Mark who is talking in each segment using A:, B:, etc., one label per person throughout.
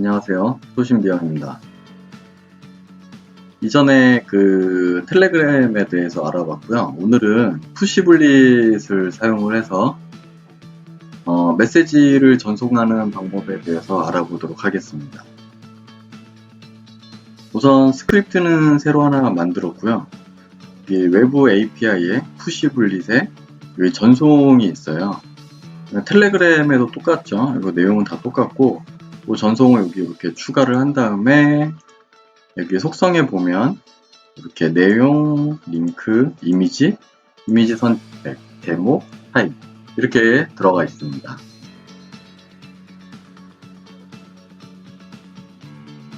A: 안녕하세요. 소신비영입니다. 이전에 그 텔레그램에 대해서 알아봤고요. 오늘은 푸시블릿을 사용을 해서 어, 메시지를 전송하는 방법에 대해서 알아보도록 하겠습니다. 우선 스크립트는 새로 하나 만들었고요. 이 외부 API에 푸시블릿에 전송이 있어요. 텔레그램에도 똑같죠. 이거 내용은 다 똑같고 그 전송을 여기 이렇게 추가를 한 다음에 여기 속성에 보면 이렇게 내용, 링크, 이미지, 이미지 선택, 제목, 타입 이렇게 들어가 있습니다.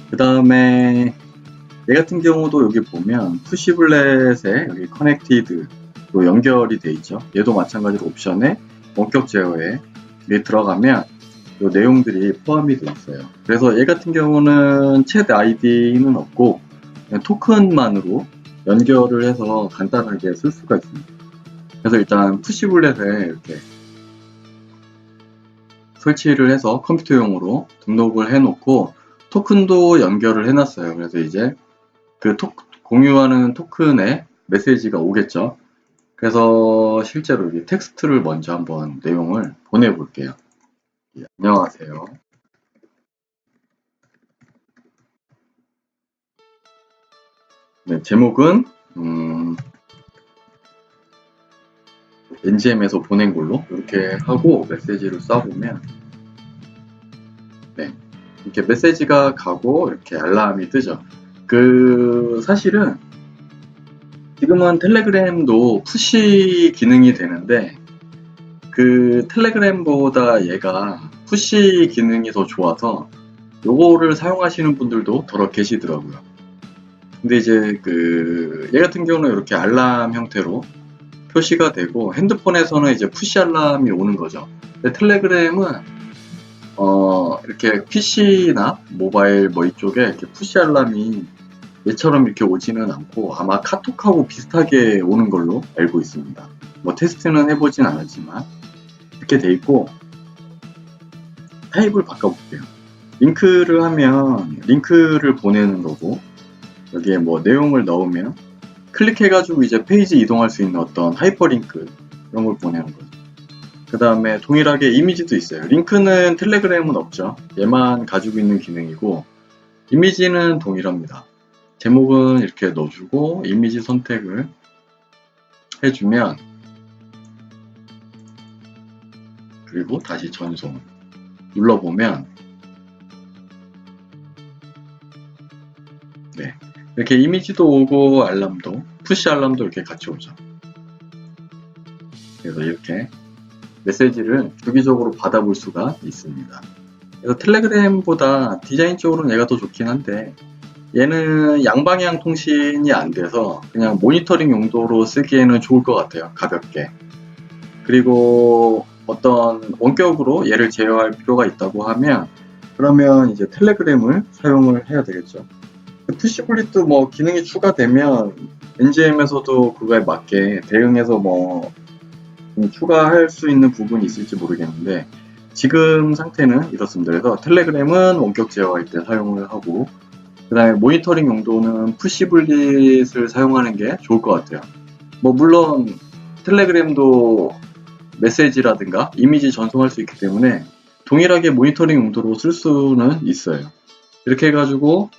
A: 그 다음에 얘 같은 경우도 여기 보면 푸시블렛에 여기 커넥티드 로 연결이 돼 있죠. 얘도 마찬가지로 옵션에 원격 제어에 들어가면 이 내용들이 포함이 되어 있어요. 그래서 얘 같은 경우는 챗 아이디는 없고 토큰만으로 연결을 해서 간단하게 쓸 수가 있습니다. 그래서 일단 푸시블렛에 이렇게 설치를 해서 컴퓨터용으로 등록을 해놓고 토큰도 연결을 해놨어요. 그래서 이제 그 토, 공유하는 토큰에 메시지가 오겠죠. 그래서 실제로 이 텍스트를 먼저 한번 내용을 보내볼게요. 예, 안녕하세요. 네, 제목은 음, NGM에서 보낸 걸로 이렇게 하고 메시지를 쏴보면 네, 이렇게 메시지가 가고 이렇게 알람이 뜨죠. 그 사실은 지금은 텔레그램도 푸시 기능이 되는데 그 텔레그램보다 얘가 푸시 기능이 더 좋아서 요거를 사용하시는 분들도 더러 계시더라고요. 근데 이제 그 얘 같은 경우는 이렇게 알람 형태로 표시가 되고 핸드폰에서는 이제 푸시 알람이 오는 거죠. 근데 텔레그램은 어 이렇게 PC나 모바일 뭐 이쪽에 이렇게 푸시 알람이 얘처럼 이렇게 오지는 않고 아마 카톡하고 비슷하게 오는 걸로 알고 있습니다. 뭐 테스트는 해보진 않았지만 이렇게 돼 있고 타입을 바꿔볼게요. 링크를 하면 링크를 보내는 거고 여기에 뭐 내용을 넣으면 클릭해가지고 이제 페이지 이동할 수 있는 어떤 하이퍼링크 이런 걸 보내는 거죠. 그 다음에 동일하게 이미지도 있어요. 링크는 텔레그램은 없죠. 얘만 가지고 있는 기능이고 이미지는 동일합니다. 제목은 이렇게 넣어주고 이미지 선택을 해주면 그리고 다시 전송 눌러보면 네 이렇게 이미지도 오고 알람도 푸시 알람도 이렇게 같이 오죠. 그래서 이렇게 메시지를 주기적으로 받아볼 수가 있습니다. 그래서 텔레그램보다 디자인적으로는 얘가 더 좋긴 한데 얘는 양방향 통신이 안 돼서 그냥 모니터링 용도로 쓰기에는 좋을 것 같아요 가볍게. 그리고 어떤 원격으로 얘를 제어할 필요가 있다고 하면 그러면 이제 텔레그램을 사용을 해야 되겠죠. 푸시블릿도 뭐 기능이 추가되면 NGM에서도 그거에 맞게 대응해서 뭐 추가할 수 있는 부분이 있을지 모르겠는데 지금 상태는 이렇습니다. 그래서 텔레그램은 원격 제어할 때 사용을 하고 그 다음에 모니터링 용도는 푸시블릿을 사용하는 게 좋을 것 같아요. 뭐 물론 텔레그램도 메시지라든가 이미지 전송할 수 있기 때문에 동일하게 모니터링 용도로 쓸 수는 있어요. 이렇게 해가지고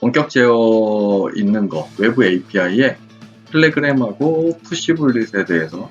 A: 원격 제어 있는 거 외부 API에 텔레그램하고 푸시블릿에 대해서